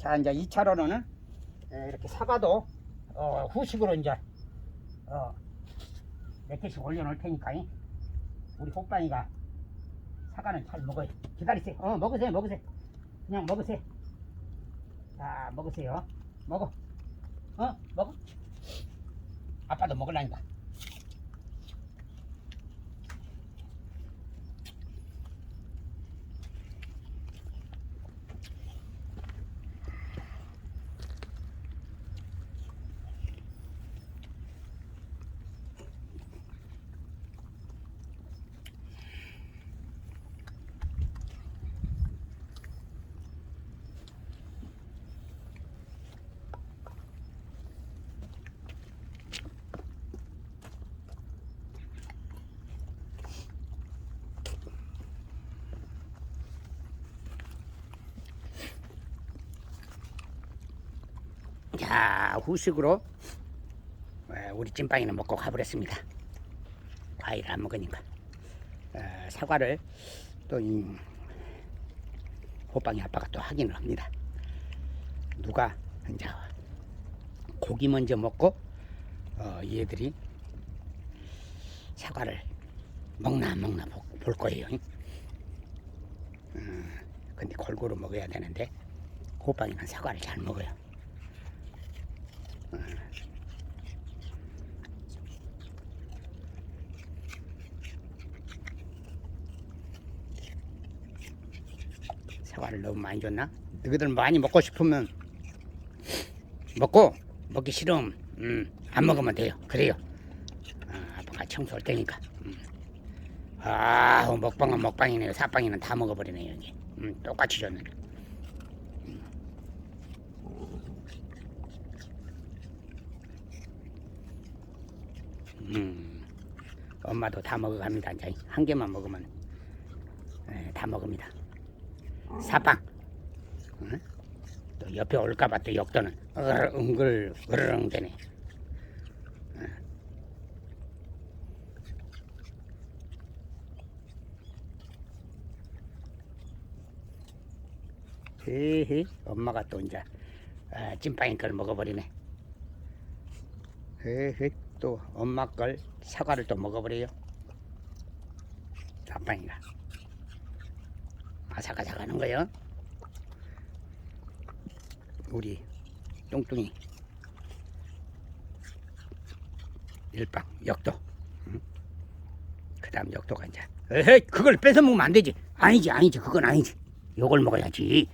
자 이제 2차로는 이렇게 사과도 어, 후식으로 이제 어, 몇 개씩 올려놓을 테니까 이. 우리 호빵이가 사과는 잘 먹어요. 기다리세요. 어 먹으세요, 먹으세요. 그냥 먹으세요. 자 먹으세요. 먹어. 어 먹어. 아빠도 먹으라니까. 자 후식으로 에, 우리 찐빵이는 먹고 가버렸습니다. 과일 안 먹으니까 어, 사과를 또이 호빵이 아빠가 또 확인을 합니다. 누가 이제 고기 먼저 먹고 어, 얘들이 사과를 먹나 안 먹나 보- 볼 거예요. 음, 근데 골고루 먹어야 되는데 호빵이는 사과를 잘 먹어요. 사과를 너무 많이 줬나? 너희들 많이 먹고 싶으면 먹고 먹기 싫으면 음, 안 먹으면 돼요. 그래요. 아, 아빠가 청소할 테니까. 음. 아, 먹방은 먹방이네요. 사빵이는 다 먹어버리네요. 여기. 음, 똑같이 줬네. 음, 엄마도 다 먹어갑니다. 이제 한 개만 먹으면 예, 다 먹습니다. 사빵. 응? 또 옆에 올까봐 또 역도는 응글 으르렁 되네. 헤헤 엄마가 또 이제 아, 찐빵이 걸 먹어버리네. 헤헤 또 엄마 걸 사과를 또 먹어버려요. 아빠이가 아삭아삭 하는 거요. 우리 뚱뚱이 일빵 역도. 응? 그 다음 역도가 이제 에헤이 그걸 뺏어 먹으면 안 되지. 아니지 아니지 그건 아니지. 요걸 먹어야지.